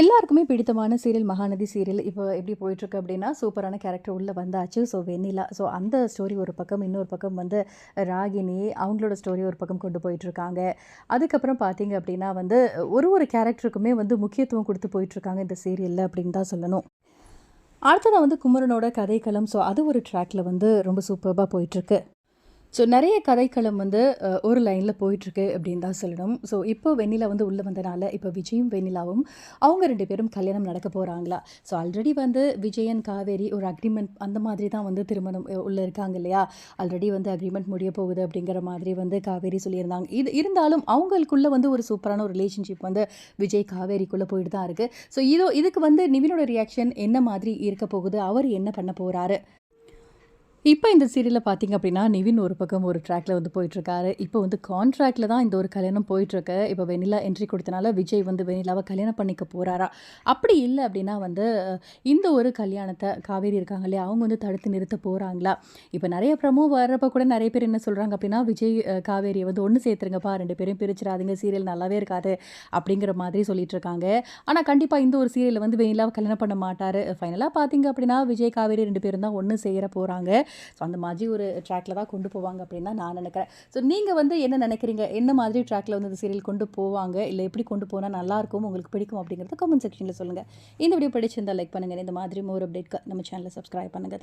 எல்லாருக்குமே பிடித்தமான serial Mahanadi serial இப்போ எப்படி போயிட்டுருக்கு அப்படின்னா சூப்பரான கேரக்டர் உள்ளே வந்தாச்சு. ஸோ வெண்ணிலா. ஸோ அந்த ஸ்டோரி ஒரு பக்கம் இன்னொரு பக்கம் வந்து ராகினி அவங்களோட ஸ்டோரி ஒரு பக்கம் கொண்டு போயிட்டுருக்காங்க. அதுக்கப்புறம் பார்த்தீங்க அப்படின்னா வந்து ஒரு ஒரு கேரக்டருக்குமே வந்து முக்கியத்துவம் கொடுத்து போயிட்டுருக்காங்க இந்த சீரியலில் அப்படின்னு தான் சொல்லணும். அடுத்ததாக வந்து குமரனோட கதைக்களம். ஸோ அது ஒரு ட்ராக்ல வந்து ரொம்ப சூப்பராக போயிட்டுருக்கு. ஸோ நிறைய கதைக்களம் வந்து ஒரு லைனில் போயிட்டுருக்கு அப்படின்னு தான் சொல்லணும். ஸோ இப்போ வெண்ணிலா வந்து உள்ளே வந்தனால இப்போ விஜயும் வெண்ணிலாவும் அவங்க ரெண்டு பேரும் கல்யாணம் நடக்க போகிறாங்களா ஸோ ஆல்ரெடி வந்து விஜயன் காவேரி ஒரு அக்ரிமெண்ட் அந்த மாதிரி தான் வந்து திருமணம் உள்ளே இருக்காங்க இல்லையா? ஆல்ரெடி வந்து அக்ரிமெண்ட் முடிய போகுது அப்படிங்கிற மாதிரி வந்து காவேரி சொல்லியிருந்தாங்க. இது இருந்தாலும் அவங்களுக்குள்ளே வந்து ஒரு சூப்பரான ஒரு ரிலேஷன்ஷிப் வந்து விஜய் காவேரிக்குள்ளே போயிட்டு தான் இருக்குது ஸோ இதோ இதுக்கு வந்து நிவினோட ரியாக்ஷன் என்ன மாதிரி இருக்க போகுது? அவர் என்ன பண்ண போகிறாரு இப்போ இந்த சீரியலில் பார்த்தீங்க அப்படின்னா நிவின் ஒரு பக்கம் ஒரு ட்ராக்ல வந்து போயிட்டுருக்காரு. இப்போ வந்து கான்ட்ராக்டில் தான் இந்த ஒரு கல்யாணம் போயிட்டுருக்கு. இப்போ வெனிலா என்ட்ரி கொடுத்தனால விஜய் வந்து வெனிலாவை கல்யாணம் பண்ணிக்க போகிறாரா அப்படி இல்லை அப்படின்னா வந்து இந்த ஒரு கல்யாணத்தை காவேரி இருக்காங்க இல்லையா அவங்க வந்து தடுத்து நிறுத்த போகிறாங்களா இப்போ நிறைய ப்ரமோ வர்றப்ப கூட நிறைய பேர் என்ன சொல்கிறாங்க அப்படின்னா விஜய் காவேரியை வந்து ஒன்று சேர்த்துருங்கப்பா ரெண்டு பேரும் பிரிச்சிடாதீங்க சீரியல் நல்லாவே இருக்காது அப்படிங்கிற மாதிரி சொல்லிட்டு இருக்காங்க ஆனால் கண்டிப்பாக இந்த ஒரு சீரியலில் வந்து வெனிலாவை கல்யாணம் பண்ண மாட்டார். ஃபைனலாக பார்த்தீங்க அப்படின்னா விஜய் காவேரி ரெண்டு பேரும் தான் ஒன்று சேர போகிறாங்க ஸோ அந்த மாதிரி ஒரு ட்ராக்ல தான் கொண்டு போவாங்க அப்படின்னு தான் நான் நினைக்கிறேன். ஸோ நீங்கள் வந்து என்ன நினைக்கிறீங்க? என்ன மாதிரி ட்ராக்ல வந்து இந்த சீரியல் கொண்டு போவாங்க? இல்லை எப்படி கொண்டு போனால் நல்லாயிருக்கும் உங்களுக்கு பிடிக்கும் அப்படிங்கிறத கமெண்ட் செக்ஷனில் சொல்லுங்கள் இந்த வீடியோ பிடிச்சிருந்தா லைக் பண்ணுங்கள் இந்த மாதிரி மோர் அப்டேட் நம்ம சேனலை சப்ஸ்கிரைப் பண்ணுங்கள்